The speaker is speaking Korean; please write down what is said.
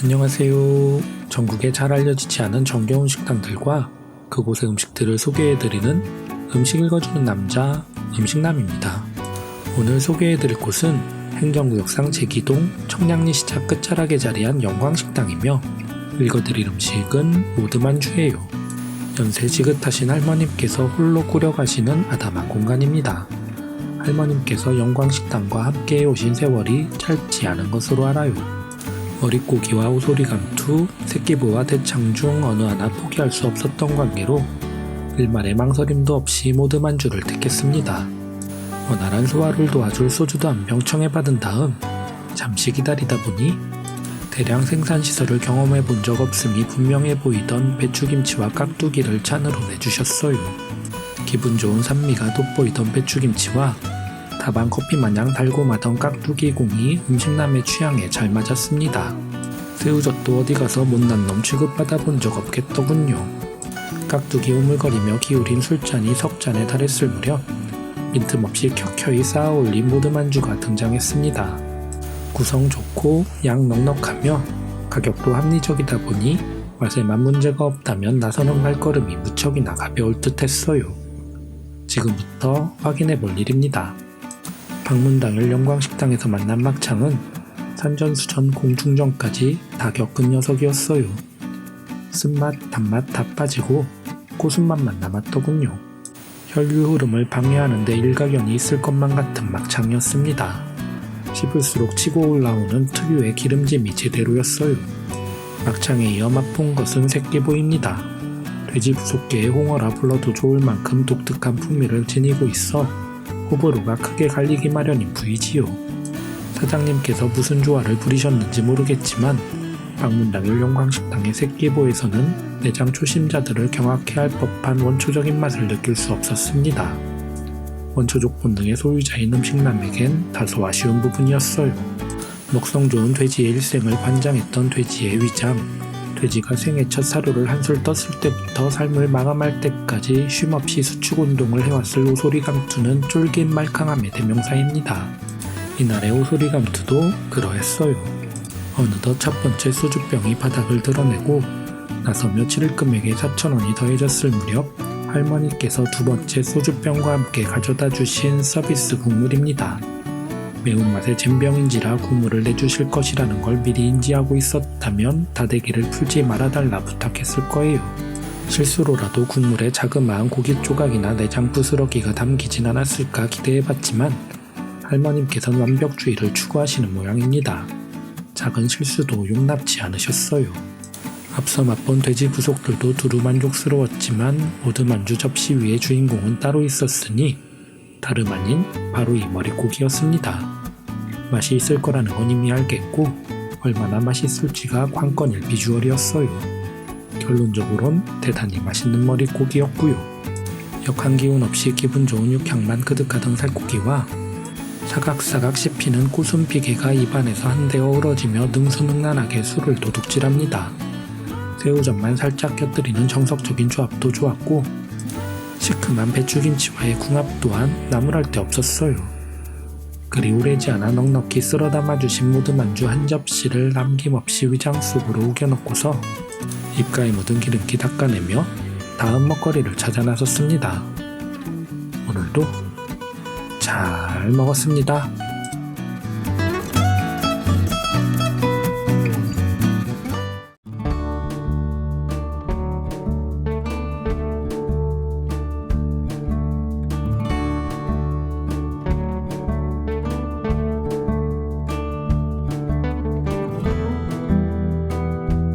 안녕하세요. 전국에 잘 알려지지 않은 정겨운 식당들과 그곳의 음식들을 소개해드리는 음식 읽어주는 남자 음식남입니다. 오늘 소개해드릴 곳은 행정구역상 제기동 청량리 시작 끝자락에 자리한 영광식당이며 읽어드릴 음식은 모드만주예요. 연세 지긋하신 할머님께서 홀로 꾸려가시는 아담한 공간입니다. 할머님께서 영광식당과 함께 오신 세월이 짧지 않은 것으로 알아요. 머릿고기와 오소리 감투, 새끼부와 대창 중 어느 하나 포기할 수 없었던 관계로 일말의 망설임도 없이 모두 만주를 택했습니다. 원활한 소화를 도와줄 소주도 한 병 청해 받은 다음 잠시 기다리다 보니 대량 생산 시설을 경험해 본 적 없음이 분명해 보이던 배추김치와 깍두기를 찬으로 내주셨어요. 기분 좋은 산미가 돋보이던 배추김치와 다방 커피 마냥 달고 마던 깍두기 공이 음식남의 취향에 잘 맞았습니다. 새우젓도 어디 가서 못난 놈 취급받아 본 적 없겠더군요. 깍두기 우물거리며 기울인 술잔이 석 잔에 달했을 무렵 빈틈없이 켜켜이 쌓아 올린 모드만주가 등장했습니다. 구성 좋고 양 넉넉하며 가격도 합리적이다 보니 맛에만 문제가 없다면 나서는 발걸음이 무척이나 가벼울 듯 했어요. 지금부터 확인해 볼 일입니다. 방문 당일 영광식당에서 만난 막창은 산전수전 공중전까지 다 겪은 녀석이었어요. 쓴맛, 단맛 다 빠지고 고순맛만 남았더군요. 혈류 흐름을 방해하는데 일가견이 있을 것만 같은 막창이었습니다. 씹을수록 치고 올라오는 특유의 기름짐이 제대로였어요. 막창에 이어 맛본 것은 새끼보입니다. 돼지 부속개의 홍어라 불러도 좋을 만큼 독특한 풍미를 지니고 있어 호불호가 크게 갈리기 마련인 부위지요. 사장님께서 무슨 조화를 부리셨는지 모르겠지만 방문당일 영광식당의 새끼보에서는 내장 초심자들을 경악해 할 법한 원초적인 맛을 느낄 수 없었습니다. 원초적 본능의 소유자인 음식남에겐 다소 아쉬운 부분이었어요. 먹성 좋은 돼지의 일생을 관장했던 돼지의 위장, 돼지가 생애 첫 사료를 한 술 떴을 때부터 삶을 마감할 때까지 쉼없이 수축 운동을 해왔을 오소리 감투는 쫄깃 말캉함의 대명사입니다. 이날의 오소리 감투도 그러했어요. 어느덧 첫 번째 소주병이 바닥을 드러내고 나서며 7일 금액에 4천원이 더해졌을 무렵 할머니께서 두 번째 소주병과 함께 가져다 주신 서비스 국물입니다. 매운맛의 잼병인지라 국물을 내주실 것이라는 걸 미리 인지하고 있었다면 다대기를 풀지 말아달라 부탁했을 거예요. 실수로라도 국물에 자그마한 고기 조각이나 내장 부스러기가 담기진 않았을까 기대해봤지만 할머님께서는 완벽주의를 추구하시는 모양입니다. 작은 실수도 용납지 않으셨어요. 앞서 맛본 돼지 부속들도 두루 만족스러웠지만 모두 만주 접시 위의 주인공은 따로 있었으니 다름 아닌 바로 이 머릿고기였습니다. 맛이 있을 거라는 건 이미 알겠고 얼마나 맛있을지가 관건일 비주얼이었어요. 결론적으론 대단히 맛있는 머릿고기였고요. 역한 기운 없이 기분 좋은 육향만 그득하던 살코기와 사각사각 씹히는 꼬순 피게가 입안에서 한데 어우러지며 능수능란하게 술을 도둑질합니다. 새우젓만 살짝 곁들이는 정석적인 조합도 좋았고 시큼한 배추김치와의 궁합 또한 나무랄 데 없었어요. 그리 오래지 않아 넉넉히 쓸어 담아주신 모드만주 한 접시를 남김없이 위장 속으로 우겨넣고서 입가에 묻은 기름기 닦아내며 다음 먹거리를 찾아 나섰습니다. 오늘도 잘 먹었습니다.